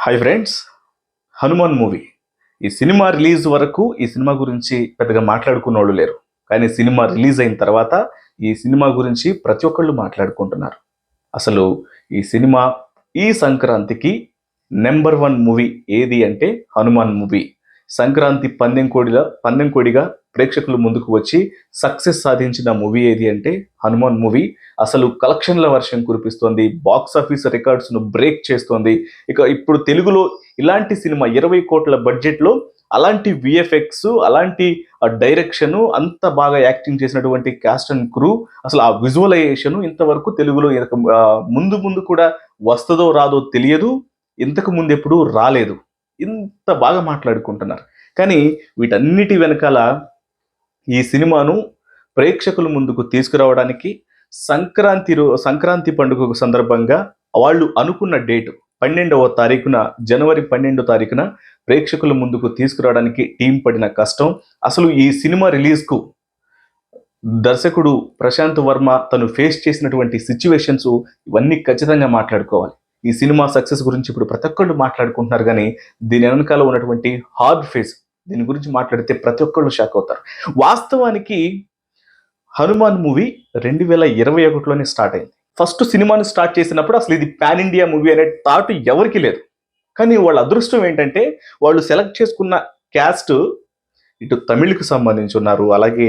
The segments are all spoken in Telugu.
హాయ్ ఫ్రెండ్స్ హనుమాన్ మూవీ ఈ సినిమా రిలీజ్ వరకు ఈ సినిమా గురించి పెద్దగా మాట్లాడుకున్న వాళ్ళు లేరు. కానీ సినిమా రిలీజ్ అయిన తర్వాత ఈ సినిమా గురించి ప్రతి ఒక్కళ్ళు మాట్లాడుకుంటున్నారు. అసలు ఈ సినిమా ఈ సంక్రాంతికి నెంబర్ వన్ మూవీ ఏది అంటే హనుమాన్ మూవీ. సంక్రాంతి పందెం కోడిలో పందెం కోడిగా ప్రేక్షకుల ముందుకు వచ్చి సక్సెస్ సాధించిన మూవీ ఏది అంటే హనుమాన్ మూవీ. అసలు కలెక్షన్ల వర్షం కురిపిస్తోంది బాక్స్ ఆఫీస్ రికార్డ్స్ను బ్రేక్ చేస్తోంది. ఇక ఇప్పుడు తెలుగులో ఇలాంటి సినిమా ఇరవై కోట్ల బడ్జెట్లో అలాంటి విఎఫ్ఎక్స్ అలాంటి డైరెక్షన్ అంత బాగా యాక్టింగ్ చేసినటువంటి క్యాస్ట్ అండ్ క్రూ అసలు ఆ విజువలైజేషన్ ఇంతవరకు తెలుగులో ముందు ముందు కూడా వస్తుందో రాదో తెలియదు ఇంతకు ముందు ఎప్పుడూ రాలేదు. ఇంత బాగా మాట్లాడుకుంటున్నారు. కానీ వీటన్నిటి వెనకాల ఈ సినిమాను ప్రేక్షకుల ముందుకు తీసుకురావడానికి సంక్రాంతి రో సంక్రాంతి పండుగ సందర్భంగా వాళ్ళు అనుకున్న డేట్ పన్నెండవ తారీఖున జనవరి పన్నెండో తారీఖున ప్రేక్షకుల ముందుకు తీసుకురావడానికి టీం పడిన కష్టం. అసలు ఈ సినిమా రిలీజ్కు దర్శకుడు ప్రశాంత్ వర్మ తను ఫేస్ చేసినటువంటి సిచ్యువేషన్స్ ఇవన్నీ ఖచ్చితంగా మాట్లాడుకోవాలి. ఈ సినిమా సక్సెస్ గురించి ఇప్పుడు ప్రతి ఒక్కళ్ళు మాట్లాడుకుంటున్నారు కానీ దీని వెనకాల ఉన్నటువంటి హార్డ్ ఫేస్ దీని గురించి మాట్లాడితే ప్రతి ఒక్కళ్ళు షాక్ అవుతారు. వాస్తవానికి హనుమాన్ మూవీ రెండు వేల ఇరవై ఒకటిలోనే స్టార్ట్ అయింది. ఫస్ట్ సినిమాని స్టార్ట్ చేసినప్పుడు అసలు ఇది పాన్ ఇండియా మూవీ అనే థాట్ ఎవరికి లేదు. కానీ వాళ్ళ అదృష్టం ఏంటంటే వాళ్ళు సెలెక్ట్ చేసుకున్న క్యాస్ట్ ఇటు తమిళ్కి సంబంధించి ఉన్నారు అలాగే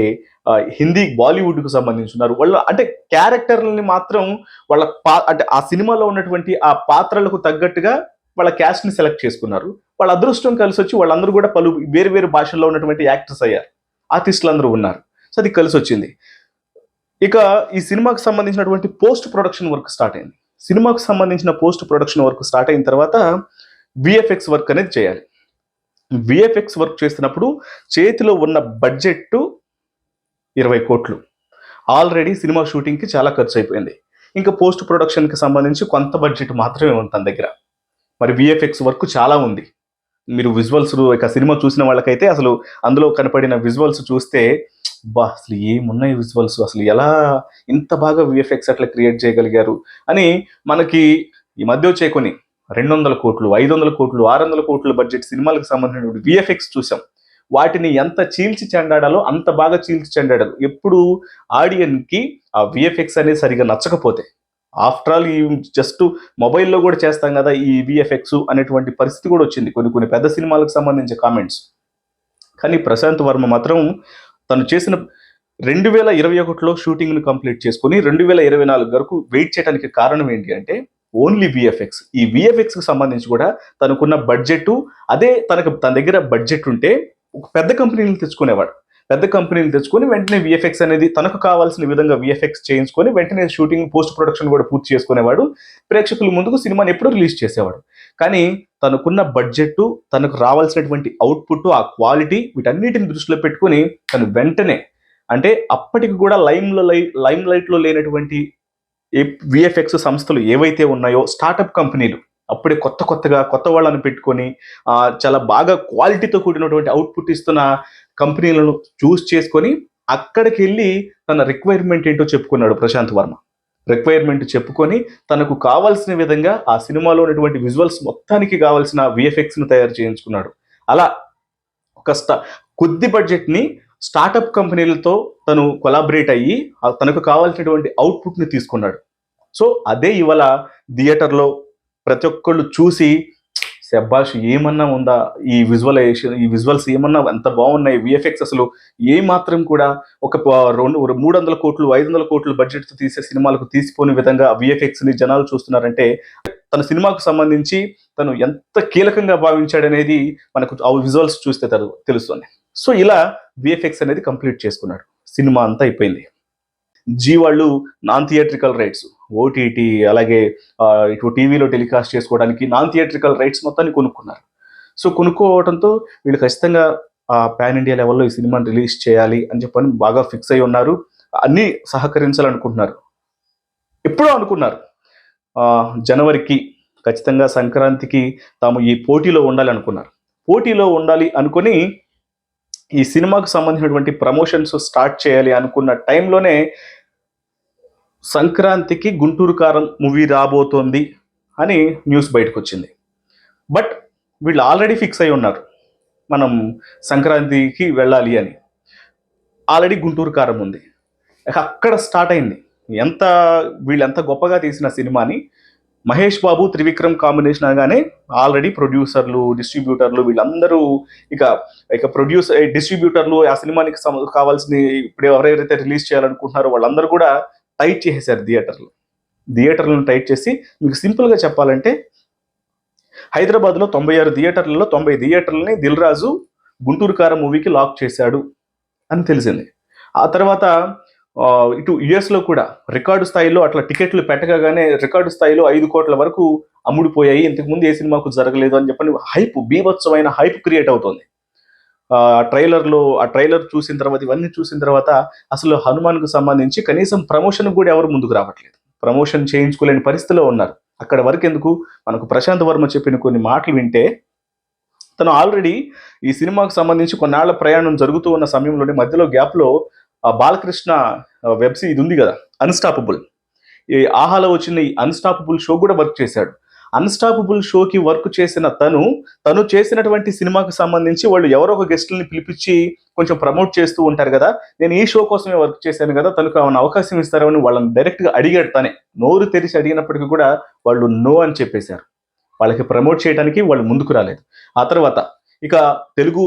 హిందీ బాలీవుడ్కు సంబంధించి ఉన్నారు. వాళ్ళు అంటే క్యారెక్టర్లని మాత్రం వాళ్ళ పా అంటే ఆ సినిమాలో ఉన్నటువంటి ఆ పాత్రలకు తగ్గట్టుగా వాళ్ళ క్యాస్ట్ని సెలెక్ట్ చేసుకున్నారు. వాళ్ళ అదృష్టం కలిసి వచ్చి వాళ్ళందరూ కూడా పలు వేరు వేరు భాషల్లో ఉన్నటువంటి యాక్టర్స్ అయ్యారు. ఆర్టిస్టులు అందరూ ఉన్నారు. సో అది కలిసి వచ్చింది ఇక ఈ సినిమాకు సంబంధించినటువంటి పోస్ట్ ప్రొడక్షన్ వర్క్ స్టార్ట్ అయింది. సినిమాకు సంబంధించిన పోస్ట్ ప్రొడక్షన్ వర్క్ స్టార్ట్ అయిన తర్వాత విఎఫ్ఎక్స్ వర్క్ అనేది చేయాలి. విఎఫ్ఎక్స్ వర్క్ చేస్తున్నప్పుడు చేతిలో ఉన్న బడ్జెట్ ఇరవై కోట్లు. ఆల్రెడీ సినిమా షూటింగ్కి చాలా ఖర్చు అయిపోయింది ఇంకా పోస్ట్ ప్రొడక్షన్కి సంబంధించి కొంత బడ్జెట్ మాత్రమే ఉంది తన దగ్గర. మరి విఎఫ్ఎక్స్ వర్క్ చాలా ఉంది. మీరు విజువల్స్ ఇక సినిమా చూసిన వాళ్ళకైతే అసలు అందులో కనపడిన విజువల్స్ చూస్తే బా అసలు ఏమున్నాయి విజువల్స్ అసలు ఎలా ఇంత బాగా విఎఫ్ఎక్స్ అట్లా క్రియేట్ చేయగలిగారు? అని మనకి ఈ మధ్య వచ్చే కొన్ని రెండు వందల కోట్లు ఐదు వందల కోట్లు ఆరు వందల కోట్ల బడ్జెట్ సినిమాలకు సంబంధించిన విఎఫ్ఎక్స్ చూసాం. వాటిని ఎంత చీల్చి చెండాడాలో అంత బాగా చీల్చి చెండాడారు. ఎప్పుడు ఆడియన్కి ఆ విఎఫ్ఎక్స్ అనేది సరిగా నచ్చకపోతే. ఆఫ్టర్ ఆల్ ఈ జస్ట్ మొబైల్లో కూడా చేస్తాం కదా ఈ విఎఫ్ఎక్స్ అనేటువంటి పరిస్థితి కూడా వచ్చింది. కొన్ని కొన్ని పెద్ద సినిమాలకు సంబంధించిన కామెంట్స్ కానీ ప్రశాంత్ వర్మ మాత్రం తను చేసిన రెండు వేల ఇరవై ఒకటిలో షూటింగ్ను కంప్లీట్ చేసుకుని రెండు వేల ఇరవై నాలుగు వరకు వెయిట్ చేయడానికి కారణం ఏంటి అంటే ఓన్లీ విఎఫ్ఎక్స్ ఈ విఎఫ్ఎక్స్కి సంబంధించి కూడా తనకున్న బడ్జెట్ అదే తనకు తన దగ్గర బడ్జెట్ ఉంటే ఒక పెద్ద కంపెనీలు తెచ్చుకునేవాడు. పెద్ద కంపెనీలు తెచ్చుకొని వెంటనే విఎఫ్ఎక్స్ అనేది తనకు కావాల్సిన విధంగా విఎఫ్ఎక్స్ చేయించుకొని వెంటనే షూటింగ్ పోస్ట్ ప్రొడక్షన్ కూడా పూర్తి చేసుకునేవాడు. ప్రేక్షకుల ముందుకు సినిమాని ఎప్పుడూ రిలీజ్ చేసేవాడు. కానీ తనకున్న బడ్జెట్ తనకు రావాల్సినటువంటి అవుట్పుట్ ఆ క్వాలిటీ వీటన్నిటిని దృష్టిలో పెట్టుకొని తను వెంటనే అంటే అప్పటికి కూడా లైమ్లో లై లైమ్ లైట్లో లేనటువంటి విఎఫ్ఎక్స్ సంస్థలు ఏవైతే ఉన్నాయో స్టార్టప్ కంపెనీలు అప్పుడే కొత్త కొత్తగా కొత్త వాళ్ళని పెట్టుకొని చాలా బాగా క్వాలిటీతో కూడినటువంటి అవుట్పుట్ ఇస్తున్న కంపెనీలను చూస్ చేసుకొని అక్కడికి వెళ్ళి తన రిక్వైర్మెంట్ ఏంటో చెప్పుకున్నాడు ప్రశాంత్ వర్మ. రిక్వైర్మెంట్ చెప్పుకొని తనకు కావాల్సిన విధంగా ఆ సినిమాలో ఉన్నటువంటి విజువల్స్ మొత్తానికి కావాల్సిన విఎఫ్ఎక్స్ను తయారు చేయించుకున్నాడు. అలా ఒక స్టా కొద్ది బడ్జెట్ని స్టార్టప్ కంపెనీలతో తను కొలాబరేట్ అయ్యి తనకు కావాల్సినటువంటి అవుట్పుట్ని తీసుకున్నాడు. సో అదే ఇవాళ థియేటర్లో ప్రతి ఒక్కళ్ళు చూసి శబ్బాష్ ఏమన్నా ఉందా? ఈ విజువలైజేషన్ ఈ విజువల్స్ ఏమన్నా ఎంత బాగున్నాయి? విఎఫ్ఎక్స్ అసలు ఏ మాత్రం కూడా ఒక రెండు మూడు వందల కోట్లు ఐదు వందల కోట్లు బడ్జెట్తో తీసే సినిమాలకు తీసిపోని విధంగా విఎఫ్ఎక్స్ని జనాలు చూస్తున్నారంటే తన సినిమాకు సంబంధించి తను ఎంత కీలకంగా భావించాడనేది మనకు ఆ విజువల్స్ చూస్తే తెలుస్తుంది. సో ఇలా విఎఫ్ఎక్స్ అనేది కంప్లీట్ చేసుకున్నాడు. సినిమా అంతా అయిపోయింది. జీ వాళ్ళు నాన్ థియేట్రికల్ రైట్స్. ఓటీటీ అలాగే ఇటు టీవీలో టెలికాస్ట్ చేసుకోవడానికి నాన్ థియేట్రికల్ రైట్స్ మొత్తాన్ని కొనుక్కున్నారు. సో కొనుక్కోవడంతో వీళ్ళు ఖచ్చితంగా పాన్ ఇండియా లెవెల్లో ఈ సినిమాని రిలీజ్ చేయాలి అని చెప్పని బాగా ఫిక్స్ అయి ఉన్నారు. అన్నీ సహకరించాలనుకుంటున్నారు. ఎప్పుడో అనుకున్నారు. జనవరికి ఖచ్చితంగా సంక్రాంతికి తాము ఈ పోటీలో ఉండాలి అనుకున్నారు. పోటీలో ఉండాలి అనుకొని ఈ సినిమాకు సంబంధించినటువంటి ప్రమోషన్స్ స్టార్ట్ చేయాలి అనుకున్న టైంలోనే సంక్రాంతికి గుంటూరు కారం మూవీ రాబోతోంది అని న్యూస్ బయటకు వచ్చింది బట్ వీళ్ళు ఆల్రెడీ ఫిక్స్ అయి ఉన్నారు. మనం సంక్రాంతికి వెళ్ళాలి అని. ఆల్రెడీ గుంటూరు కారం ఉంది. అక్కడ స్టార్ట్ అయింది. ఎంత వీళ్ళు ఎంత గొప్పగా తీసిన సినిమాని మహేష్ బాబు త్రివిక్రమ్ కాంబినేషన్ అనగానే ఆల్రెడీ ప్రొడ్యూసర్లు డిస్ట్రిబ్యూటర్లు వీళ్ళందరూ ఇక ఇక ప్రొడ్యూస్ డిస్ట్రిబ్యూటర్లు ఆ సినిమానికి సమ- కావాల్సిన ఇప్పుడు ఎవరెవరైతే రిలీజ్ చేయాలనుకుంటున్నారో వాళ్ళందరూ కూడా టైట్ చేసేసారు థియేటర్లు. థియేటర్లను టైట్ చేసి మీకు సింపుల్గా చెప్పాలంటే హైదరాబాద్లో తొంభై ఆరు థియేటర్లలో తొంభై థియేటర్లని దిల్ రాజు గుంటూరు కార మూవీకి లాక్ చేశాడు అని తెలిసింది. ఆ తర్వాత ఇటు యుఎస్లో కూడా రికార్డు స్థాయిలో అట్లా టికెట్లు పెట్టగానే రికార్డు స్థాయిలో ఐదు కోట్ల వరకు అమ్ముడుపోయాయి. ఇంతకుముందు ఏ సినిమాకు జరగలేదు అని చెప్పని హైప్ బీభత్సమైన హైప్ క్రియేట్ అవుతుంది. ట్రైలర్లో ఆ ట్రైలర్ చూసిన తర్వాత ఇవన్నీ చూసిన తర్వాత అసలు హనుమాన్కు సంబంధించి కనీసం ప్రమోషన్ కూడా ఎవరు ముందుకు రావట్లేదు. ప్రమోషన్ చేయించుకోలేని పరిస్థితిలో ఉన్నారు. అక్కడ వరకు ఎందుకు? మనకు ప్రశాంత్ వర్మ చెప్పిన కొన్ని మాటలు వింటే తను ఆల్రెడీ ఈ సినిమాకు సంబంధించి కొన్నాళ్ళ ప్రయాణం జరుగుతూ ఉన్న సమయంలోనే మధ్యలో గ్యాప్లో ఆ బాలకృష్ణ వెబ్ సిరీస్ ఇది ఉంది కదా అన్స్టాపబుల్ ఈ ఆహాలో వచ్చిన ఈ అన్స్టాపబుల్ షో కూడా వర్క్ చేశాడు. అన్స్టాపబుల్ షోకి వర్క్ చేసిన తను తను చేసినటువంటి సినిమాకు సంబంధించి వాళ్ళు ఎవరో ఒక గెస్టుల్ని పిలిపించి కొంచెం ప్రమోట్ చేస్తూ ఉంటారు కదా నేను ఈ షో కోసమే వర్క్ చేశాను కదా తనకు ఏమైనా అవకాశం ఇస్తారని వాళ్ళని డైరెక్ట్గా అడిగాడు తనే. నోరు తెరిచి అడిగినప్పటికీ కూడా వాళ్ళు నో అని చెప్పేశారు. వాళ్ళకి ప్రమోట్ చేయడానికి వాళ్ళు ముందుకు రాలేదు. ఆ తర్వాత ఇక Telugu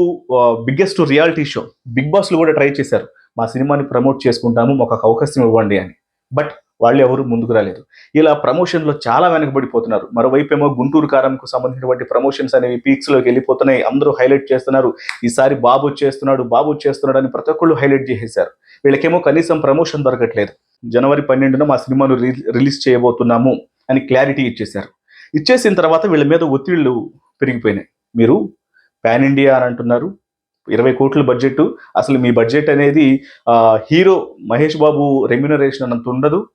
biggest reality show big బాస్లు కూడా ట్రై చేశారు. మా సినిమాని ప్రమోట్ చేసుకుంటాము మాకు ఒక అవకాశం ఇవ్వండి అని. బట్ వాళ్ళు ఎవరు ముందుకు రాలేదు. ఇలా ప్రమోషన్లో చాలా వెనకబడిపోతున్నారు. మరోవైపు ఏమో గుంటూరు కారంకు సంబంధించినటువంటి ప్రమోషన్స్ అనేవి పీక్స్లోకి వెళ్ళిపోతున్నాయి. అందరూ హైలైట్ చేస్తున్నారు. ఈసారి బాబు వచ్చేస్తున్నాడు బాబు వచ్చేస్తున్నాడు అని ప్రతి ఒక్కళ్ళు హైలైట్ చేసేశారు. వీళ్ళకేమో కనీసం ప్రమోషన్ దొరకట్లేదు. జనవరి పన్నెండున మా సినిమాను రి- రిలీజ్ చేయబోతున్నాము అని క్లారిటీ ఇచ్చేశారు. ఇచ్చేసిన తర్వాత వీళ్ళ మీద ఒత్తిళ్ళు పెరిగిపోయినాయి. మీరు పాన్ ఇండియా అని అంటున్నారు. ఇరవై కోట్ల బడ్జెట్ అసలు మీ బడ్జెట్ అనేది హీరో మహేష్ బాబు రెమ్యునరేషన్ అన్నంత ఉండదు.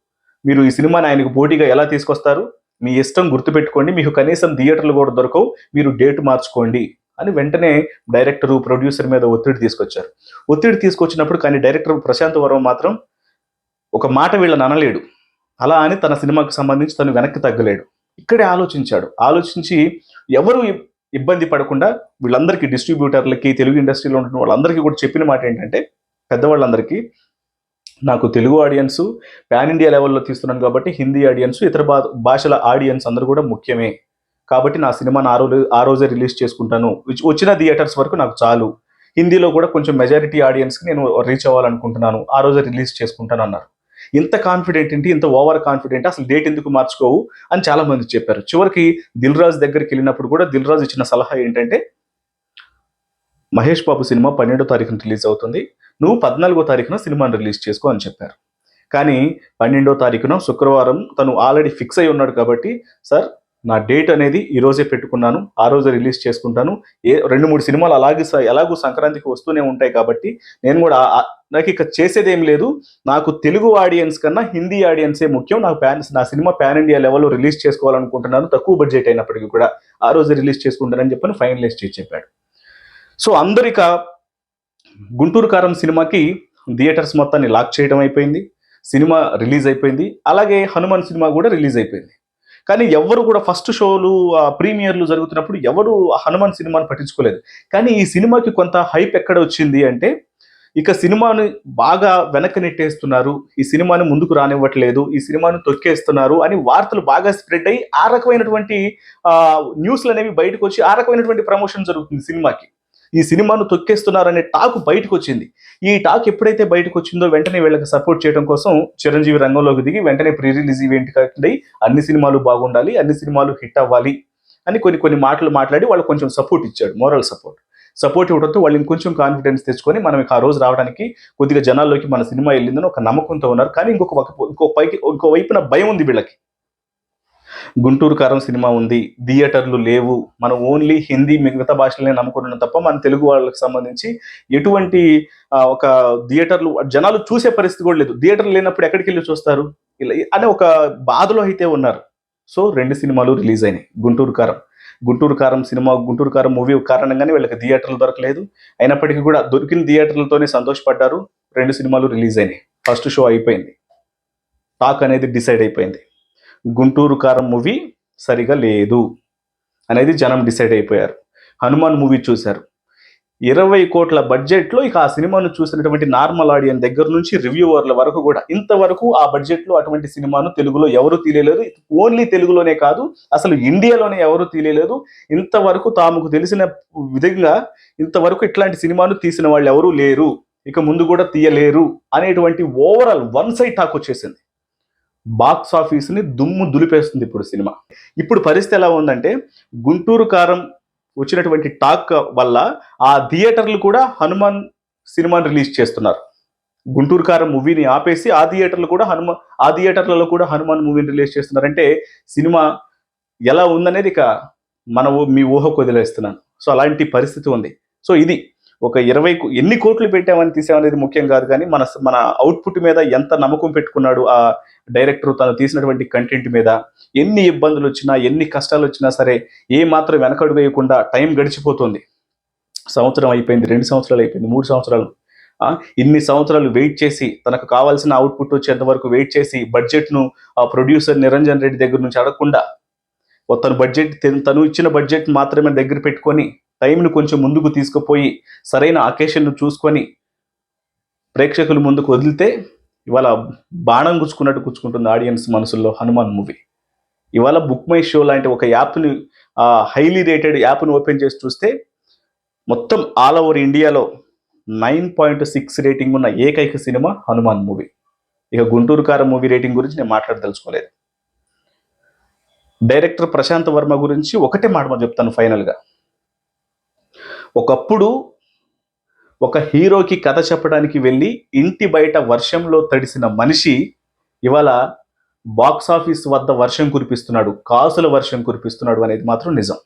మీరు ఈ సినిమాని ఆయనకు పోటీగా ఎలా తీసుకొస్తారు? మీ ఇష్టం గుర్తుపెట్టుకోండి. మీకు కనీసం థియేటర్లు కూడా దొరకవు. మీరు డేట్ మార్చుకోండి అని వెంటనే డైరెక్టరు ప్రొడ్యూసర్ మీద ఒత్తిడి తీసుకొచ్చారు. ఒత్తిడి తీసుకొచ్చినప్పుడు కానీ డైరెక్టర్ ప్రశాంత్ వర్మ మాత్రం ఒక మాట వీళ్ళని అనలేడు. అలా అని తన సినిమాకు సంబంధించి తను వెనక్కి తగ్గలేడు. ఇక్కడే ఆలోచించాడు. ఆలోచించి ఎవరు ఇబ్బంది పడకుండా వీళ్ళందరికీ డిస్ట్రిబ్యూటర్లకి తెలుగు ఇండస్ట్రీలో ఉంటున్న వాళ్ళందరికీ కూడా చెప్పిన మాట ఏంటంటే పెద్దవాళ్ళందరికీ నాకు తెలుగు ఆడియన్స్ పాన్ ఇండియా లెవెల్లో తీస్తున్నాను కాబట్టి హిందీ ఆడియన్స్ ఇతర భా- భాషల ఆడియన్స్ అందరూ కూడా ముఖ్యమే. కాబట్టి నా సినిమాని ఆ రోజు ఆ రోజే రిలీజ్ చేసుకుంటాను. వచ్చిన థియేటర్స్ వరకు నాకు చాలు. హిందీలో కూడా కొంచెం మెజారిటీ ఆడియన్స్కి నేను రీచ్ అవ్వాలనుకుంటున్నాను. ఆ రోజే రిలీజ్ చేసుకుంటాను అన్నారు. ఇంత కాన్ఫిడెంట్ ఏంటి? ఇంత ఓవర్ కాన్ఫిడెంట్ అసలు డేట్ ఎందుకు మార్చుకోవు? అని చాలామంది చెప్పారు. చివరికి దిల్ రాజు దగ్గరికి వెళ్ళినప్పుడు కూడా దిల్ రాజు ఇచ్చిన సలహా ఏంటంటే మహేష్ బాబు సినిమా పన్నెండో తారీఖున రిలీజ్ అవుతుంది. నువ్వు పద్నాలుగో తారీఖున సినిమాను రిలీజ్ చేసుకో అని చెప్పారు. కానీ పన్నెండో తారీఖున శుక్రవారం తను ఆల్రెడీ ఫిక్స్ అయి ఉన్నాడు కాబట్టి సార్ నా డేట్ అనేది ఈ రోజే పెట్టుకున్నాను ఆ రోజే రిలీజ్ చేసుకుంటాను. ఏ రెండు మూడు సినిమాలు అలాగే ఎలాగూ సంక్రాంతికి వస్తూనే ఉంటాయి కాబట్టి నేను కూడా నాకు ఇక చేసేదేం లేదు. నాకు తెలుగు ఆడియన్స్ కన్నా హిందీ ఆడియన్సే ముఖ్యం. నాకు ప్యాన్ నా సినిమా పాన్ ఇండియా లెవెల్లో రిలీజ్ చేసుకోవాలనుకుంటున్నాను. తక్కువ బడ్జెట్ అయినప్పటికీ కూడా ఆ రోజు రిలీజ్ చేసుకుంటానని చెప్పని ఫైనలైజ్ చేసి చెప్పాడు. సో అందరిక గుంటూరు కారం సినిమాకి థియేటర్స్ మొత్తాన్ని లాక్ చేయడం అయిపోయింది సినిమా రిలీజ్ అయిపోయింది అలాగే హనుమాన్ సినిమా కూడా రిలీజ్ అయిపోయింది. కానీ ఎవరు కూడా ఫస్ట్ షోలు ప్రీమియర్లు జరుగుతున్నప్పుడు ఎవరు ఆ హనుమాన్ సినిమాను పట్టించుకోలేదు. కానీ ఈ సినిమాకి కొంత హైప్ ఎక్కడ వచ్చింది అంటే ఇక సినిమాను బాగా వెనక్కి నెట్టేస్తున్నారు ఈ సినిమాని ముందుకు రానివ్వట్లేదు ఈ సినిమాని తొక్కేస్తున్నారు అని వార్తలు బాగా స్ప్రెడ్ అయ్యి ఆ రకమైనటువంటి న్యూస్లు అనేవి బయటకు వచ్చి ఆ రకమైనటువంటి ప్రమోషన్ జరుగుతుంది సినిమాకి. ఈ సినిమాను తొక్కేస్తున్నారనే టాక్ బయటకు వచ్చింది ఈ టాక్ ఎప్పుడైతే బయటకు వచ్చిందో వెంటనే వీళ్ళకి సపోర్ట్ చేయడం కోసం చిరంజీవి రంగంలోకి దిగి వెంటనే ప్రీ రిలీజ్ ఈవెంట్ కండి అన్ని సినిమాలు బాగుండాలి అన్ని సినిమాలు హిట్ అవ్వాలి అని కొన్ని కొన్ని మాటలు మాట్లాడి వాళ్ళు కొంచెం సపోర్ట్ ఇచ్చాడు మోరల్ సపోర్ట్ సపోర్ట్ ఇవ్వడంతో వాళ్ళు ఇంకొంచెం కాన్ఫిడెన్స్ తెచ్చుకొని మనం ఆ రోజు రావడానికి కొద్దిగా జనాల్లోకి మన సినిమా వెళ్ళిందని ఒక నమ్మకంతో ఉన్నారు. కానీ ఇంకొక ఇంకో పైకి ఇంకో వైపున భయం ఉంది వీళ్ళకి. గుంటూరు కారం సినిమా ఉంది థియేటర్లు లేవు మనం ఓన్లీ హిందీ మిగతా భాషలనే నమ్ముకుంటున్నాం తప్ప మన తెలుగు వాళ్ళకి సంబంధించి ఎటువంటి ఒక థియేటర్లు జనాలు చూసే పరిస్థితి కూడా లేదు. థియేటర్లు లేనప్పుడు ఎక్కడికి వెళ్ళి చూస్తారు? ఇలా అనే ఒక బాధలో అయితే ఉన్నారు. సో రెండు సినిమాలు రిలీజ్ అయినాయి. గుంటూరు కారం గుంటూరు కారం సినిమా గుంటూరు కారం మూవీ కారణంగానే వీళ్ళకి థియేటర్లు దొరకలేదు. అయినప్పటికీ కూడా దొరికిన థియేటర్లతోనే సంతోషపడ్డారు. రెండు సినిమాలు రిలీజ్ అయినాయి. ఫస్ట్ షో అయిపోయింది. టాక్ అనేది డిసైడ్ అయిపోయింది. గుంటూరు కారం మూవీ సరిగా లేదు అనేది జనం డిసైడ్ అయిపోయారు. హనుమాన్ మూవీ చూశారు. ఇరవై కోట్ల బడ్జెట్లో ఇక ఆ సినిమాను చూసినటువంటి నార్మల్ ఆడియన్స్ దగ్గర నుంచి రివ్యూవర్ల వరకు కూడా ఇంతవరకు ఆ బడ్జెట్లో అటువంటి సినిమాను తెలుగులో ఎవరు తీయలేదు. ఓన్లీ తెలుగులోనే కాదు అసలు ఇండియాలోనే ఎవరు తీయలేదు. ఇంతవరకు తాముకు తెలిసిన విధంగా ఇంతవరకు ఇట్లాంటి సినిమాను తీసిన వాళ్ళు ఎవరూ లేరు. ఇక ముందు కూడా తీయలేరు అనేటువంటి ఓవరాల్ వన్ సైడ్ టాక్ వచ్చేసింది. బాక్స్ ఆఫీస్ని దుమ్ము దులిపేస్తుంది ఇప్పుడు సినిమా. ఇప్పుడు పరిస్థితి ఎలా ఉందంటే గుంటూరు కారం వచ్చినటువంటి టాక్ వల్ల ఆ థియేటర్లు కూడా హనుమాన్ సినిమాని రిలీజ్ చేస్తున్నారు. గుంటూరు కారం మూవీని ఆపేసి ఆ థియేటర్లు కూడా హనుమాన్ ఆ థియేటర్లలో కూడా హనుమాన్ మూవీని రిలీజ్ చేస్తున్నారంటే సినిమా ఎలా ఉందనేది ఇక మన మీ ఊహకు వదిలేస్తున్నాను. సో అలాంటి పరిస్థితి ఉంది. సో ఇది ఒక ఇరవై ఎన్ని కోట్లు పెట్టామని తీసామనేది ముఖ్యం కాదు కానీ మన మన అవుట్పుట్ మీద ఎంత నమ్మకం పెట్టుకున్నాడు ఆ డైరెక్టర్ తను తీసినటువంటి కంటెంట్ మీద. ఎన్ని ఇబ్బందులు వచ్చినా ఎన్ని కష్టాలు వచ్చినా సరే ఏ మాత్రం వెనకడు వేయకుండా టైం గడిచిపోతుంది. సంవత్సరం అయిపోయింది రెండు సంవత్సరాలు అయిపోయింది మూడు సంవత్సరాలు. ఇన్ని సంవత్సరాలు వెయిట్ చేసి తనకు కావాల్సిన అవుట్పుట్ వచ్చేంత వరకు వెయిట్ చేసి బడ్జెట్ను ఆ ప్రొడ్యూసర్ నిరంజన్ రెడ్డి దగ్గర నుంచి అడగకుండా తన బడ్జెట్ తను ఇచ్చిన బడ్జెట్ మాత్రమే దగ్గర పెట్టుకొని టైంను కొంచెం ముందుకు తీసుకుపోయి సరైన అకేషన్ను చూసుకొని ప్రేక్షకుల ముందుకు వదిలితే ఇవాళ బాణం గుచ్చుకున్నట్టు గుచ్చుకుంటుంది ఆడియన్స్ మనసుల్లో హనుమాన్ మూవీ. ఇవాళ బుక్ మై షో లాంటి ఒక యాప్ని హైలీ రేటెడ్ యాప్ని ఓపెన్ చేసి చూస్తే మొత్తం ఆల్ ఓవర్ ఇండియాలో నైన్ పాయింట్ సిక్స్ రేటింగ్ ఉన్న ఏకైక సినిమా హనుమాన్ మూవీ. ఇక గుంటూరు కార మూవీ రేటింగ్ గురించి నేను మాట్లాడదలుచుకోలేదు. డైరెక్టర్ ప్రశాంత్ వర్మ గురించి ఒకటే మాట చెప్తాను ఫైనల్గా. ఒకప్పుడు ఒక హీరోకి కథ చెప్పడానికి వెళ్ళి ఇంటి బయట వర్షంలో తడిసిన మనిషి ఇవాళ బాక్స్ ఆఫీస్ వద్ద వర్షం కురిపిస్తున్నాడు కాసుల వర్షం కురిపిస్తున్నాడు అనేది మాత్రం నిజం.